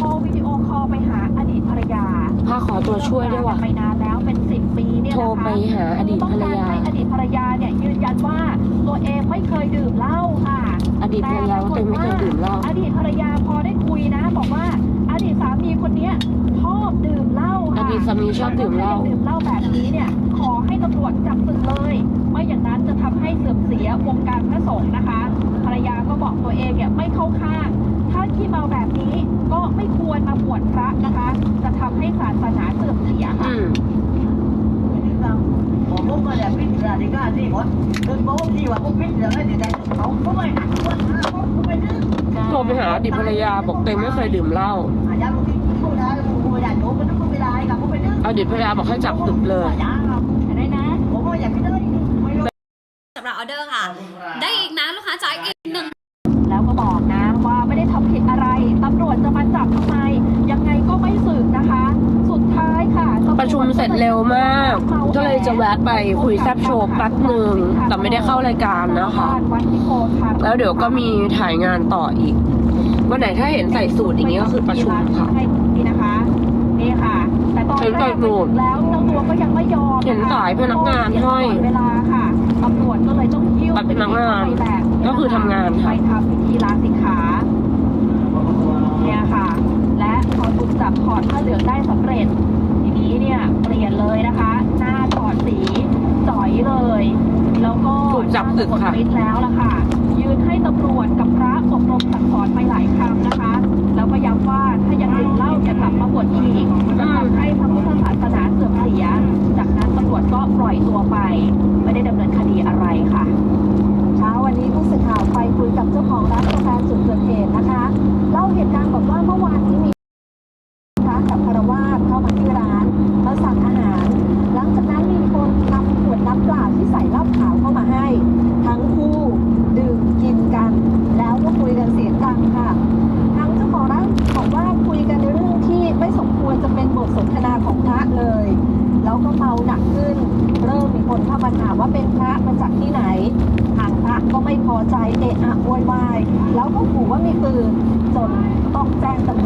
โทรวิดีโอคอลไปหาอดีตภรรยาพาขอตัวช่วยด้วยว่ะไปนานแล้วเป็นสิบปีเนี่ยโทรนะคะไปหาอดีตภรรยาต้องกให้อดีตภรรยาเนี่ยยืนยันว่าตัวเองไม่เคยดื่มเหล้าค่ะ อดีตภรรยาว่าตัวเองไม่เคยดื่มเหล้าอดีตภรรยาพอได้คุยนะ บอกว่าอดีตสามีคนเนี้ยชอบดื่มเหล้าอค่ะดีตสามีชอบดื่มเหล้าถ้ยังดื่มเหล้าแบบนี้เนี่ยขอให้ตำรวจจับศึกเลย ไม่อย่างนั้นจะทำให้เสื่อมเสียวงการพระสงฆ์นะคะภ รรยาก็บอกตัวเองเนี่ยไม่เข้าข้าง ถ้าขี้เมาแบบนี้ก็ไม่ควรมาบวชพระนะคะ จะทำให้ศาสนาเสื่อมเสียอืค่ะมผมก็ไม่ได้พิจารณาที่หมดคือผมที่ว่าผมพิจารณาที่ไหนเขาก็ไม่หักคนนะเขาไม่ดื้อโทรไปหาอดีตภรรยาบอกตัวเองไม่เคยดื่มเหล้าอาจารย์บอกที่ผู้ใดผู้ใหญ่โตก็ต้องไม่ได้กับผมไม่ดื้ออดีตภรรยาบอกให้จับศึกเลยได้นะผมก็อยากไปดื้อไม่รู้สำหรับออเดอร์ค่ะ ได้อีกนะลูกค้าจ๋าอีก สร็จเร็วมาก ก็เลยจะแวะไปคุยแซบโชว์แป๊บหนึ่งแต่ไม่ได้เข้ารายการนะคะวัดนิโคทารแล้วเดี๋ยวก็มีถ่ายงานต่ออีก วันไหนถ้าเห็นใส่สูตรอย่างนี้ก็คือประชุมค่ะให้นี่นะคะนี่ค่ะ แต่ตอนเห็นแรใส่กสูทแล้วเจ้าตัวก็ยังไม่ยอมะคะเห็นสายพนักงานห้อยเวลาค่ะตำรวจก็เลยต้องยิ้วบัตรพนักงานไปแบบก็คือทำงานค่ะไปทำพิธีลาสิกขาเนี่ยค่ะ และพอถูกจับถอดผ้าเหลืองได้สำเร็จทีนี้ เนี่ยเปลี่ยนเลยนะคะ หน้าถอดสีจ่อยเลย แล้วก็ถูกจับศึกค่ะ หน้าหมดฤทธิ์แล้วล่ะค่ะ ยืนให้ตำรวจกับพระอบรมสั่งสอนไปหลายครั้งนะคะ แล้วก็ย้ำว่าถ้ายังดื่มเหล้าจะกลับมาบวชอีก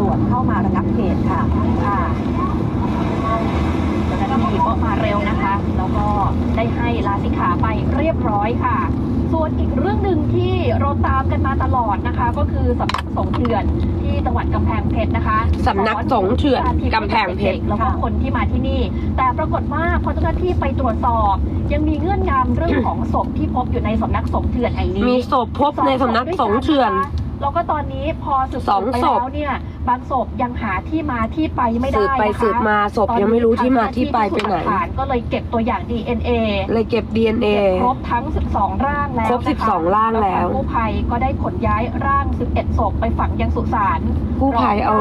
วจเข้ามาระงับเหตุค่ะค่ะเจ้าหน้าที่ก็มาเร็วนะคะ แล้วก็ได้ให้ลาสิกขาไปเรียบร้อยค่ะ ส่วนอีกเรื่องหนึ่งที่เราตามกันมาตลอดนะคะ ก็คือสำนักสงฆ์เถื่อนที่จังหวัดกำแพงเพชรนะคะสำนักสงฆ์เถื่อนกำแพงเพชรแล้วก็คนที่มาที่นี่ แต่ปรากฏว่าพอเจ้าหน้าที่ไปตรวจสอบ ยังมีเงื่อนงำเรื่องของศพที่พบอยู่ในสำนักสงฆ์เถื่อนแห่งนี้มีศพพบในสำนักสงฆ์เถื่อน แล้วก็ตอนนี้พอสืบสองไปศพ แล้วเนี่ย บางศพยังหาที่มาที่ไปไม่ได้สืบไปนะคะสืบมาศพยังไม่รู้ที่มาที่ไปไปไหนตอทางเจ้าที่พิสูจน์ลักฐานก็เลยเก็บตัวอย่าง DNA เลยเก็บ DNA เก็บครบทั้ง 12 ร่างแล้วครบ นะคะ12 ร่างแล้วทกู้ภัยก็ได้ขนย้ายร่าง 11 ศพไปฝังยังสุสานกู้ภัยเอา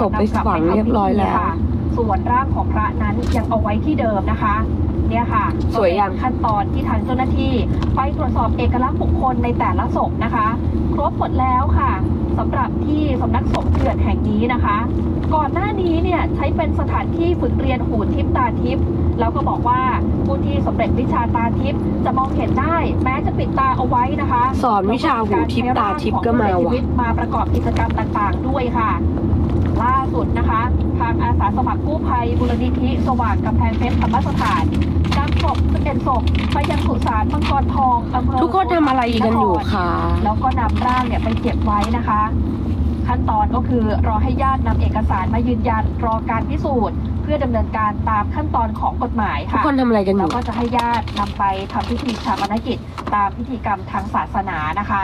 ศพไปฝังเรียบร้อยแล้ว ค่ะส่วนร่างของพระนั้นยังเอาไว้ที่เดิมนะคะ เนี่ยค่ะสวยยังก็เป็นขั้นตอนที่ทางเจ้าหน้าที่ ไปตรวจสอบเอกลักษณ์บุคคลในแต่ละศพนะคะ ครบหมดแล้วค่ะสำหรับที่สำนักสงฆ์เถื่อนแห่งนี้นะคะ ก่อนหน้านี้เนี่ยใช้เป็นสถานที่ฝึกเรียนหูทิพตาทิพแล้วก็บอกว่าผู้ที่สำเร็จวิชาตาทิพจะมองเห็นได้แม้จะปิดตาเอาไว้นะคะ สอนวิชาหูทิพตาทิพก็มาของผู้เสียชีว่ะวิตมาประกอบกิจกรรมต่างๆ ด้วยค่ะ ล่าสุดนะคะ ทางอาสาสมัครกู้ภัยบุรณิธิสว่างกำแพงเพชรธรรมสถานนำศพ11ศพไปยังสุสานมังกรทองอำเภอทุกคนทำอะไรกันอยู่คะแล้วก็นำร่างเนี่ยไปเก็บไว้นะคะ ขั้นตอนก็คือรอให้ญาตินำเอกสารมายืนยันรอการพิสูจน์เพื่อดำเนินการตามขั้นตอนของกฎหมายทุกค่ะคนทำอะไรกันอแล้วยู่ก็จะให้ญาตินำไปทำพิธีชาปนกิจ ตามพิธีกรรมทางศาสนานะคะ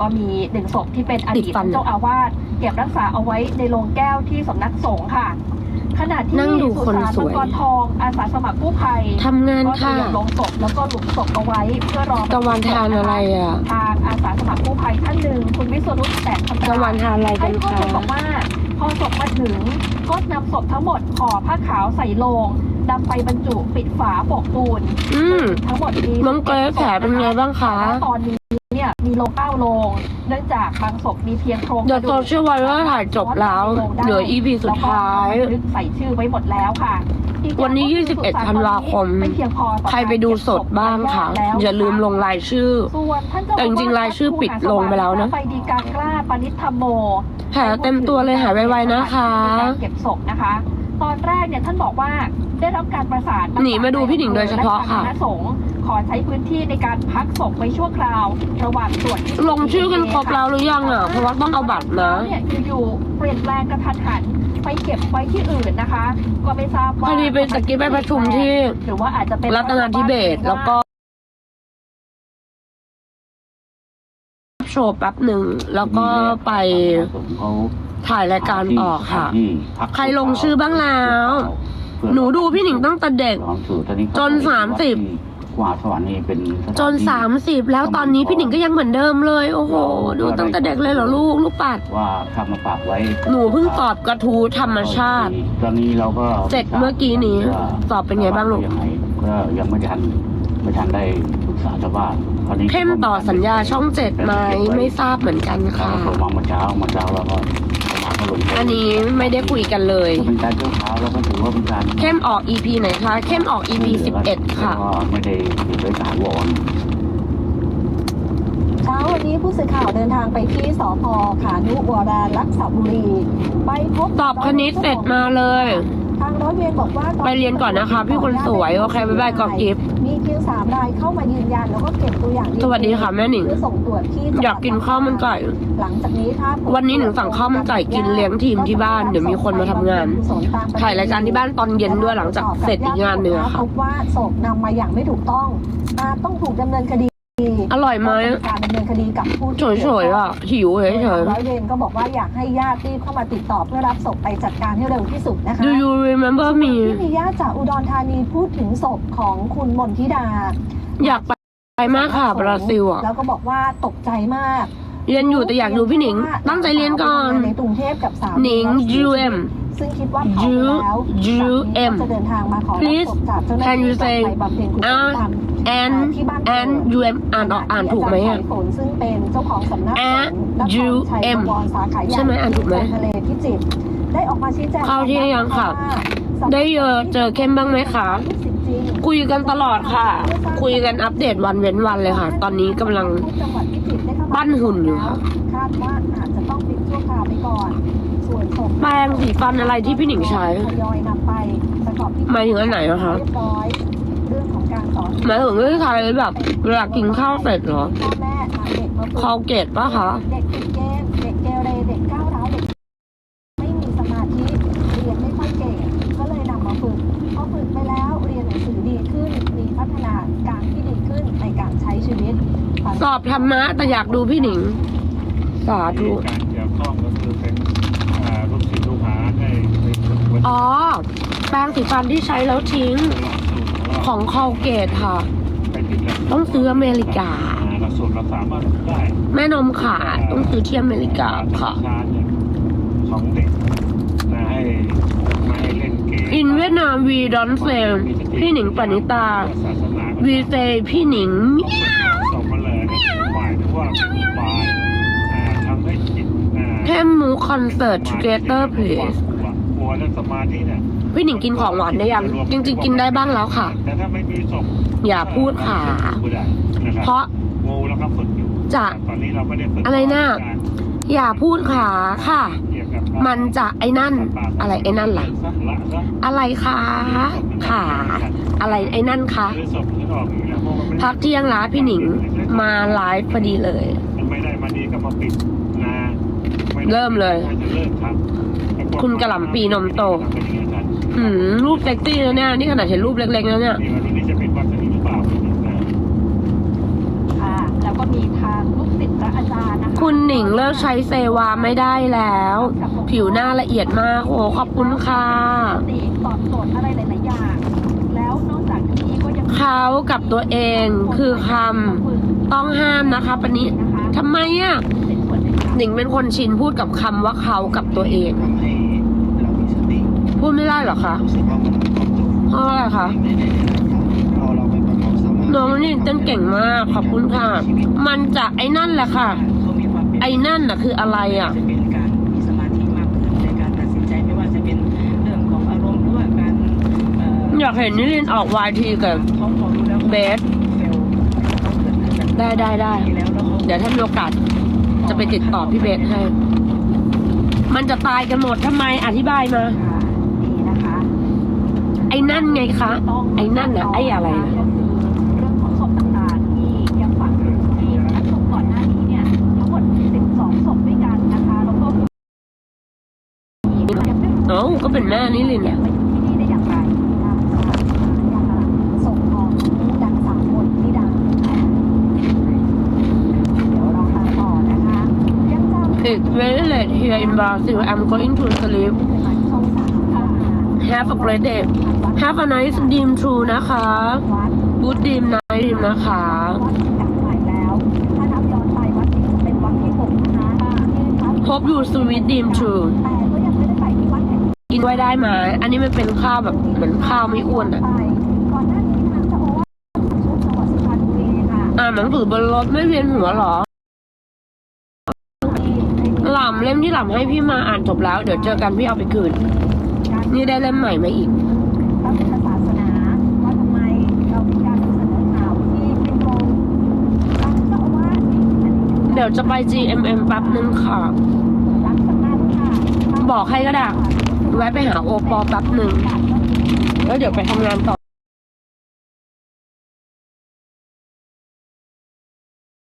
ก็มีหนึ่งศพที่เป็นอดีตติดฟันเจ้าอาวาสเก็บรักษาเอาไว้ในโรงแก้วที่สำนักสงฆ์ค่ะขณะที่นั่งดูสุคนสานสมัวงยกรทองอาสาสมัครกู้ภัยทำงานก็เตค่ะรียมลงศพแล้วก็หลุมศพเอาไว้เพื่อรอตะวันทานอะไรอะทางอาสาสมัครกู้ภัยท่านหนึ่งคุณวิศนุแสนคำตะวันทานอะไรกัให้นข้อคะมูลบอกว่าพอศพมาถึงก็นำศพทั้งหมดห่อผ้าขาวใส่โลงนำไปบรรจุปิดฝาโปกปูนอืมทั้งหมดมีน้องเกรซแผลเป็นไงบ้างคะตอนนี้ เนี่ยเนี่ยมีโลงเก้าโลงเนื่องจากบางศพมีเพียงโครงเดี๋ยวโซเชียลไวรัลถ่ายจบแล้วเหลือ EP สุดท้าย แล้วก็บันทึกใส่ชื่อไว้หมดแล้วค่ะอีกอย่างวันนี้ก็คือ21 ธันวาคมไม่เพียงพอต่อใครไปดูสดบ้างคะแล้วอย่าลืมลงรายชื่อ ส่วนท่านเจ้าแต่จริงๆรายชื่อปิดลงไปแล้วนะ ไปดีการกล้าปณิธธรรมโมแผลเต็มตัวเลยหายไวๆนะคะ ในการเก็บศพนะคะ ตอนแรกเนี่ยท่านบอกว่าได้รับการประสานหนีมาดูพี่หนิงโดยเฉพาะค่ะ และทางณสงฆ์ ขอใช้พื้นที่ในการพักศพไว้ชั่วคราว ระหว่างตรวจลงชื่อกันครบแล้วหรือยังอะเพราะว่าต้องเอาบัตรนะเนี่ยอยู่ๆเปลี่ยนแปลงกระทันหันไปเก็บไว้ที่อื่นนะคะ ก็ไม่ทราบพว่าอดีไปสกิปไปประชุมที่หรือว่าอาจจะเป็นรัตนาธิเบศรแล้วก็โชว์แป๊บหนึ่งแล้วก็ไปเขาถ่ายรายการต่อค่ะที่พักใครลงชื่อบ้างแล้ว หนูดูพี่หนิงตั้งแต่เด็กลองสู่ตอนนี้จนสามสิบ กว่าสวรรค์นี่เป็นสถนจนที่ สามสิบแล้วตอนนี้พี่หนิงก็ยังเหมือนเดิมเลย โอ้โห ดูตั้งแต่เด็กเลยเหรอลูก ลูกปัด ว่าทำมาฝากไว้หนูเพิ่งตอบกระทู้ธรรมชาติ ตอนนี้เราก็เสร็จเมื่อกี้นี้ว่าตอบเป็นไงบ้างลูก ยังไงก็ยังไม่ทันไม่ทันได้ปรึกษาชาวบ้านตอนนี้เข้มต่อสัญญาช่องเจ็ดไหมไม่ทราบเหมือนกันค่ะค่ะผมมาเมื่อเช้าเมื่อเช้าแล้วก็มาก็ลง อันนี้ไม่ได้คุยกันเลย เป็นการเจ้าเท้าแล้วก็ถือว่าเป็นการเข้มออก EP ไหนคะ เข้มออก EP 11 ค่ะ ก็ไม่ได้ถือไว้สาวร เช้าวันนี้ผู้สื่อข่าวเดินทางไปที่สพขานุวรารักษบุรี ไปพบตอบคณิตเสร็จมาเลย ทางร้อยเวรบอกว่าตไปเรียนก่อนนะคะ พี่คนสวย โอเค บ๊ายบายกอกิฟต์ มีเพียงสามรายเข้ามายืนยันแล้วก็เก็บตัวอย่างสวัสดีค่ะแม่หนิง เพื่อส่งตรวจที่จังหวัดอยากกินข้าวมันไก่ หลังจากนี้ถ้าผลวันนี้หนูสั่งข้าวมันไก่กินเลี้ยงทีมที่บ้านเดี๋ยวมีคนมาทำงานถ่ายรายการที่บ้านตอนเย็นด้วยหลังจากเสร็จอีกงานหนึ่งอะค่ะ พบว่าศพนำมาอย่างไม่ถูกต้องอาจต้องถูกดำเนินคดี อร่อยไหมการดำเนินคดีกับผู้เฉยๆอะหิวเฉยร้อยเวรก็บอกว่าอยากให้ญาติรีบเข้ามาติดต่อเพื่อรับศพไปจัดการให้เร็วที่สุดนะคะๆ Do you remember me ที่มีญาติจากอุดรธานีพูดถึงศพของคุณมนทิดาอยากไปมากค่ะบราซิลอะแล้วก็บอกว่าตกใจมากเรียนอยู่แต่อยากดูพี่หนิง ตั้งใจเรียนก่อน ในกรุงเทพกับสามีหนิง UM ซึ่งคิดว่าเผาไปแล้ว UM จะเดินทางมาขอรับ Please ศพจากเจ้าหน้า can ที่ you say ไปบำเพ็ญกุศลตาม and ที่บ้านเกิด and UM อ่านออกอ่านถูกไหมอะาจารย์สายฝนซึ่งเป็นเจ้าของสำนักสง And ฆ์นครชัย UM บวรสาขาใหญ่ใช่ไหมอ่านถูกไหมทะเลพิจิตรได้ออกมาชี้แจงเข้าที่ยังค่ะว่าได้เจอเจอเข้มบ้างไหมคะคุยกันตลอดค่ะ คุยกันอัปเดตวันเว้นวันเลยค่ะ ตอนนี้กำลังปั้นหุ่นอยู่ค่ะคาดว่าอาจจะต้องปิดชั่วคราวไปก่อนส่วนศพ แปรงสีฟันอะไรที่พี่หนิงใช้ ยอยนำไปประกอบพิธีหมายถึงอันไหนอะคะ เรียบร้อยเรื่องของการสอนหมายถึงเรื่องใช้แบบเวลากินข้าวเสร็จเหรอพ่อแม่นำเด็กมาฝึก คอลเกตปะคะ เด็กติดเกม เด็กเกเรเด็กก้าวร้าวเด็ก ไม่มีสมาธิ เรียนไม่ค่อยเก่ง ก็เลยนำมาฝึกพอฝึกไปแล้วเรียนหนังสือดีขึ้น มีพัฒนาการที่ดีขึ้นในการใช้ชีวิต สอบธรรมะแต่อยากดูพี่หนิง สาธุ การ อ๋อ แปรงสีฟันที่ใช้แล้วทิ้งของคอลเกตค่ะไปติดหลักสูตรต้องซื้ออเมริกาอ่หลักสูตรเราสามารถได้แม่นมขาดต้องซื้อที่อเมริกาค่ะธรรมชาติเนี่ยของเด็กนะให้ไม่ให้เล่นเกม In Vietnam we don't say พี่หนิงปณิตาศาสนา we say พี่หนิงสองมาเลยเนี่ยหมายถึงว่าเป็นบายอ่าทำให้จิตอ่า แค่มูคอนเสิร์ต together ความ please กลัวกลัวและสมาธิเนี่ยพี่หนิงกินของหวานได้ยัง จริงๆ กินได้บ้างแล้วค่ะ แต่ถ้าไม่มีศพอย่าพูดค่ะไม่ได้นะครับเพราะงูแล้วก็ฝึกอยู่จะตอนนี้เราไม่ได้ฝึกอะไรน่ะอย่าพูดขาค่ะเกี่ยวกับมันจะไอ้นั่น อะไรไอ้นั่นล่ะละซะอะไรคะขาอะไรไอ้นั่นคะหรือศพที่ออกอีกแล้วเพราะมันไม่พักเที่ยงร้านพี่หนิงมาไลฟ์พอดีเลย เริ่มเลยว่าจะเริ่มครับคุณกะหล่ำปีนมโตเป็นอย่างนั้นหืมรูปเซ็กซี่แล้วเนี่ย นี่ขนาดเห็นรูปเล็กๆแล้วเนี่ยนี่วันนี้จะเป็นวัดนี้หรือเปล่านะค่ะแล้วก็มีทางลูกศิษย์และอาจารย์นะคะคุณหนิงเลิกใช้เซวาไม่ได้แล้ว ผิวหน้าละเอียดมาก โอ้ขอบคุณค่ะตีตอบโจทย์อะไรหลายๆอย่าง แล้วนอกจากนี้ก็ยังเขากับตัวเองคือคำต้องห้ามนะคะปณิทำไมอะเป็นส่วน หนึ่งค่ะหนิงเป็นคนชินพูดกับคำว่าเขากับตัวเองทำให้เรามีสติพูดไม่ได้เหรอคะรู้สึกว่ามันมีความสุขเพราะอะไรคะในในในการพอเราไปประกอบสมาธิน้องนี่เต้นเก่งมากขอบคุณค่ะ มันจะไอ้นั่นแหละค่ะเขามีความเป็นไอ้นั่นน่ะคืออะไรอะ จะเป็นการมีสมาธิมากขึ้นในการตัดสินใจไม่ว่าจะเป็นเรื่องของอารมณ์หรือว่าการเอ่ออยากเห็นนิรินทร์ออกวายทีกับเขาพอรู้แล้วเบส เฟลเขาเกิดขึ้นจากได้ได้ได้ที่แล้วแล้วเขา เดี๋ยวถ้ามีโอกาส จะไปติดต่อพี่เบสให้ มันจะตายกันหมดทำไมอธิบายมาค่ะนี่นะคะไอ้นั่นไงคะ ไอ้นั่นน่ะไอ้อะไรน่ะก็คือเรื่องของศพต่างๆที่ยังฝังอยู่ที่สำนักสงฆ์ก่อนหน้านี้เนี่ยทั้งหมด12ศพด้วยกันนะคะแล้วก็มียังไม่รู้ เอ้าก็เป็นแม่นิรินทร์เนี่ยอะมาอยู่ที่นี่ได้อย่างไร ส่งของดังสามคนที่ดังเดี๋ยวเราตามต่อนะคะยังจำ It's very late here in Brazil I'm going to sleep ช่องสามค่ะ Have a great day Have a nice dream too นะคะวัด Good dream night dream นะคะวัดกลับใหม่แล้วถ้านับย้อนไปวัดนี้จะเป็นวัดที่หกนะคะที่วัด Hope you sweet dream too แต่ก็ยังไม่ได้ไปที่วัดแห่งนี้กินไว้ได้ไหมอันนี้มันเป็นข้าวแบบเหมือนข้าวไม่อ้วนอะไปก่อนหน้านี้ทางเจ้าอาวาสชุดจังหวัดสุพรรณบุรีค่ะอ่านหนังสือบนรถไม่เวียนหัวเหรอ หล่ำเล่มที่หล่ำให้พี่มาอ่านจบแล้ว เดี๋ยวเจอกันพี่เอาไปคืน นี่ได้เล่มใหม่มาอีกพระพุทธศาสนาว่าทำไมเรามีการนำเสนอข่าวที่เป็นโกงทางเจ้าอาวาสนี่อันนี้เดี๋ยวจะไป GMM แป๊บนึงค่ะหลังจากนั้นค่ะบอกให้ก็ได้แวะไปหาโอปอแป๊บนึงแล้วเดี๋ยวไปทำงานต่อ